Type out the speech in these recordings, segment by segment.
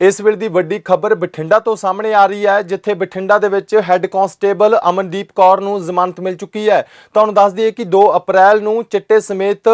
ਇਸ ਵੇਲੇ ਦੀ ਵੱਡੀ ਖਬਰ ਬਠਿੰਡਾ ਤੋਂ ਸਾਹਮਣੇ ਆ ਰਹੀ ਹੈ, ਜਿੱਥੇ ਬਠਿੰਡਾ ਦੇ ਵਿੱਚ ਹੈੱਡ ਕਾਂਸਟੇਬਲ ਅਮਨਦੀਪ ਕੌਰ ਨੂੰ ਜ਼ਮਾਨਤ ਮਿਲ ਚੁੱਕੀ ਹੈ। ਤੁਹਾਨੂੰ ਦੱਸ ਦਈਏ ਕਿ 2 ਅਪ੍ਰੈਲ ਨੂੰ ਚਿੱਟੇ ਸਮੇਤ,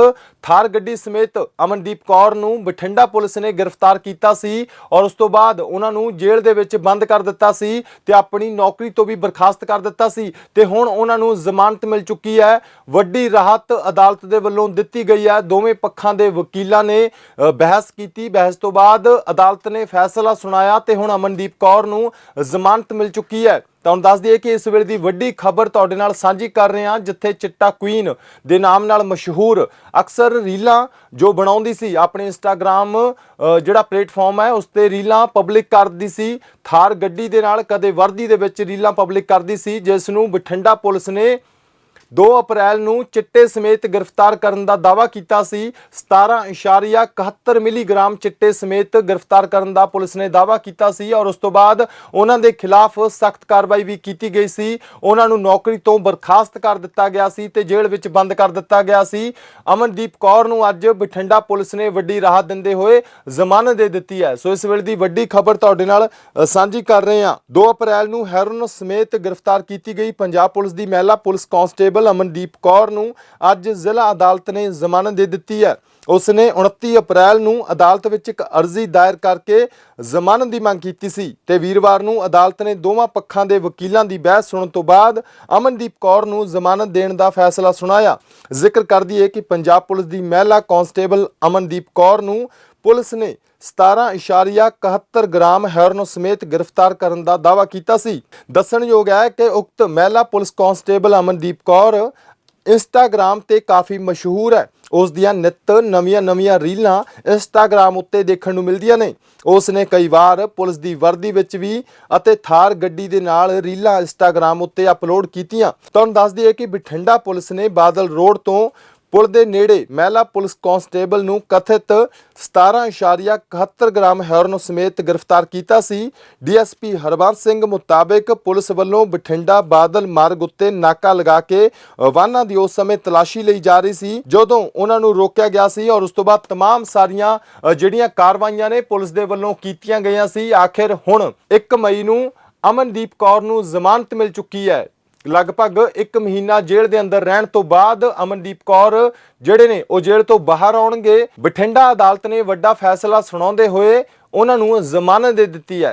ਥਾਰ ਗੱਡੀ ਸਮੇਤ ਅਮਨਦੀਪ ਕੌਰ ਨੂੰ ਬਠਿੰਡਾ ਪੁਲਿਸ ਨੇ ਗ੍ਰਿਫਤਾਰ ਕੀਤਾ ਸੀ ਔਰ ਉਸ ਤੋਂ ਬਾਅਦ ਉਹਨਾਂ ਨੂੰ ਜੇਲ੍ਹ ਦੇ ਵਿੱਚ ਬੰਦ ਕਰ ਦਿੱਤਾ ਸੀ ਤੇ ਆਪਣੀ ਨੌਕਰੀ ਤੋਂ ਵੀ ਬਰਖਾਸਤ ਕਰ ਦਿੱਤਾ ਸੀ ਤੇ ਹੁਣ ਉਹਨਾਂ ਨੂੰ ਜ਼ਮਾਨਤ ਮਿਲ ਚੁੱਕੀ ਹੈ। ਵੱਡੀ ਰਾਹਤ ਅਦਾਲਤ ਦੇ ਵੱਲੋਂ ਦਿੱਤੀ ਗਈ ਹੈ। ਦੋਵੇਂ ਪੱਖਾਂ ਦੇ ਵਕੀਲਾਂ ਨੇ ਬਹਿਸ ਕੀਤੀ। ਬਹਿਸ ਤੋਂ ਬਾਅਦ ਅਦਾਲਤ ਨੇ ਫੈਸਲਾ ਸੁਣਾਇਆ ਤੇ ਹੁਣ ਅਮਨਦੀਪ ਕੌਰ ਨੂੰ ਜ਼ਮਾਨਤ ਮਿਲ ਚੁੱਕੀ ਹੈ। ਤੁਹਾਨੂੰ ਦੱਸ ਦਈਏ ਕਿ ਇਸ ਵੇਲੇ ਦੀ ਵੱਡੀ ਖਬਰ ਤੁਹਾਡੇ ਨਾਲ ਸਾਂਝੀ ਕਰ ਰਹੇ ਹਾਂ, ਜਿੱਥੇ ਚਿੱਟਾ ਕੁਈਨ ਦੇ ਨਾਮ ਨਾਲ ਮਸ਼ਹੂਰ ਅਕਸਰ ਰੀਲਾਂ ਜੋ ਬਣਾਉਂਦੀ ਸੀ, ਆਪਣੇ ਇੰਸਟਾਗ੍ਰam ਜਿਹੜਾ ਪਲੇਟਫਾਰਮ ਹੈ, ਉਸ ਤੇ ਰੀਲਾਂ ਪਬਲਿਕ ਕਰਦੀ ਸੀ। ਥਾਰ ਗੱਡੀ ਦੇ ਨਾਲ ਕਦੇ ਵਰਦੀ ਦੇ ਵਿੱਚ ਰੀਲਾਂ ਪਬਲਿਕ ਕਰਦੀ ਸੀ, ਜਿਸ ਨੂੰ ਬਠਿੰਡਾ ਪੁਲਿਸ ਨੇ 2 ਅਪ੍ਰੈਲ ਨੂੰ ਚਿੱਟੇ ਸਮੇਤ ਗ੍ਰਿਫਤਾਰ ਕਰਨ ਦਾ ਦਾਅਵਾ ਕੀਤਾ ਸੀ। 17.71 ਮਿਲੀਗ੍ਰਾਮ ਚਿੱਟੇ ਸਮੇਤ ਗ੍ਰਿਫਤਾਰ ਕਰਨ ਦਾ ਪੁਲਿਸ ਨੇ ਦਾਅਵਾ ਕੀਤਾ ਸੀ ਔਰ ਉਸ ਤੋਂ ਬਾਅਦ ਉਹਨਾਂ ਦੇ ਖਿਲਾਫ ਸਖਤ ਕਾਰਵਾਈ ਵੀ ਕੀਤੀ ਗਈ ਸੀ। ਉਹਨਾਂ ਨੂੰ ਨੌਕਰੀ ਤੋਂ ਬਰਖਾਸਤ ਕਰ ਦਿੱਤਾ ਗਿਆ ਸੀ ਤੇ ਜੇਲ੍ਹ ਵਿੱਚ ਬੰਦ ਕਰ ਦਿੱਤਾ ਗਿਆ ਸੀ। ਅਮਨਦੀਪ ਕੌਰ ਨੂੰ ਅੱਜ ਬਠਿੰਡਾ ਪੁਲਿਸ ਨੇ ਵੱਡੀ ਰਾਹਤ ਦਿੰਦੇ ਹੋਏ ਜ਼ਮਾਨਤ ਦੇ ਦਿੱਤੀ ਹੈ। ਸੋ ਇਸ ਵੇਲੇ ਦੀ ਵੱਡੀ ਖਬਰ ਤੁਹਾਡੇ ਨਾਲ ਸਾਂਝੀ ਕਰ ਰਹੇ ਹਾਂ। 2 ਅਪ੍ਰੈਲ ਨੂੰ ਹੈਰੋਨ ਸਮੇਤ ਗ੍ਰਿਫਤਾਰ ਕੀਤੀ ਗਈ ਪੰਜਾਬ ਪੁਲਿਸ ਦੀ ਮਹਿਲਾ ਪੁਲਿਸ ਕਾਂਸਟੇਬਲ ਅਮਨਦੀਪ ਕੌਰ ਨੂੰ ਅੱਜ ਜ਼ਿਲ੍ਹਾ ਅਦਾਲਤ ਨੇ ਜ਼ਮਾਨਤ ਦੇ ਦਿੱਤੀ ਹੈ। ਉਸ ਨੇ 29 ਅਪ੍ਰੈਲ ਨੂੰ ਅਦਾਲਤ ਵਿੱਚ ਇੱਕ ਅਰਜ਼ੀ ਦਾਇਰ ਕਰਕੇ ਜ਼ਮਾਨਤ ਦੀ ਮੰਗ ਕੀਤੀ ਸੀ ਤੇ ਵੀਰਵਾਰ ਨੂੰ ਅਦਾਲਤ ਨੇ ਦੋਵਾਂ ਪੱਖਾਂ ਦੇ ਵਕੀਲਾਂ ਦੀ ਬਹਿਸ ਸੁਣਨ ਤੋਂ ਬਾਅਦ ਅਮਨਦੀਪ ਕੌਰ ਨੂੰ ਜ਼ਮਾਨਤ ਦੇਣ ਦਾ ਫੈਸਲਾ ਸੁਣਾਇਆ। ਜ਼ਿਕਰ ਕਰ ਦਈਏ ਕਿ ਪੰਜਾਬ ਪੁਲਿਸ ਦੀ ਮਹਿਲਾ ਕਾਂਸਟੇਬਲ ਅਮਨਦੀਪ ਕੌਰ ਨੂੰ ਪੁਲਿਸ ਨੇ 17.71 ਗ੍ਰਾਮ ਹੈਰੋਨ ਸਮੇਤ ਗ੍ਰਿਫਤਾਰ ਕਰਨ ਦਾ ਦਾਅਵਾ ਕੀਤਾ ਸੀ। ਦੱਸਣਯੋਗ ਹੈ ਕਿ ਉਕਤ ਮਹਿਲਾ police constable Amandeep Kaur Instagram ਤੇ ਕਾਫੀ ਮਸ਼ਹੂਰ ਹੈ। ਉਸ ਦੀਆਂ ਨਿੱਤ ਨਵੀਆਂ-ਨਵੀਆਂ ਰੀਲਾਂ ਇੰਸਟਾਗ੍ਰam ਉੱਤੇ ਦੇਖਣ ਨੂੰ ਮਿਲਦੀਆਂ ਨੇ। ਉਸ ਨੇ ਕਈ ਵਾਰ ਪੁਲਿਸ ਦੀ ਵਰਦੀ ਵਿੱਚ ਵੀ ਅਤੇ ਥਾਰ ਗੱਡੀ ਦੇ ਨਾਲ ਰੀਲਾਂ ਇੰਸਟਾਗ੍ਰam ਉੱਤੇ ਅਪਲੋਡ ਕੀਤੀਆਂ। ਤੁਹਾਨੂੰ ਦੱਸ ਦਈਏ ਕਿ ਬਠਿੰਡਾ ਪੁਲਿਸ ਨੇ ਬਾਦਲ ਰੋਡ ਤੋਂ ਪੁਲ ਦੇ ਨੇੜੇ ਮਹਿਲਾ ਪੁਲਿਸ ਕਾਂਸਟੇਬਲ ਨੂੰ ਕਥਿਤ 17.71 ਗ੍ਰਾਮ ਹੈਰੋਨ ਸਮੇਤ ਗ੍ਰਿਫਤਾਰ ਕੀਤਾ ਸੀ ਡੀਐਸਪੀ ਹਰਬੰਸ ਸਿੰਘ ਮੁਤਾਬਕ ਪੁਲਿਸ ਵੱਲੋਂ ਬਠਿੰਡਾ ਬਾਦਲ ਮਾਰਗ ਉੱਤੇ ਨਾਕਾ ਲਗਾ ਕੇ ਵਾਹਨਾਂ ਦੀ ਉਸ ਸਮੇਂ ਤਲਾਸ਼ੀ ਲਈ ਜਾ ਰਹੀ ਸੀ ਜਦੋਂ ਉਹਨਾਂ ਨੂੰ ਰੋਕਿਆ ਗਿਆ ਸੀ ਔਰ ਉਸ ਤੋਂ ਬਾਅਦ तमाम ਸਾਰੀਆਂ ਅ, ਜਿਹੜੀਆਂ ਕਾਰਵਾਈਆਂ ਨੇ ਪੁਲਿਸ ਦੇ ਵੱਲੋਂ ਕੀਤੀਆਂ ਗਈਆਂ ਸੀ ਆਖਿਰ ਹੁਣ 1 ਮਈ ਨੂੰ ਅਮਨਦੀਪ ਕੌਰ ਨੂੰ ਜ਼ਮਾਨਤ ਮਿਲ ਚੁੱਕੀ ਹੈ ਲਗਭਗ 1 ਮਹੀਨਾ ਜੇਲ੍ਹ ਦੇ ਅੰਦਰ ਰਹਿਣ ਤੋਂ ਬਾਅਦ ਅਮਨਦੀਪ ਕੌਰ ਜਿਹੜੇ ਨੇ ਉਹ ਜੇਲ੍ਹ ਤੋਂ ਬਾਹਰ ਆਉਣਗੇ। ਬਠਿੰਡਾ ਅਦਾਲਤ ਨੇ ਵੱਡਾ ਫੈਸਲਾ ਸੁਣਾਉਂਦੇ ਹੋਏ ਉਹਨਾਂ ਨੂੰ ਜ਼ਮਾਨਤ ਦੇ ਦਿੱਤੀ ਹੈ।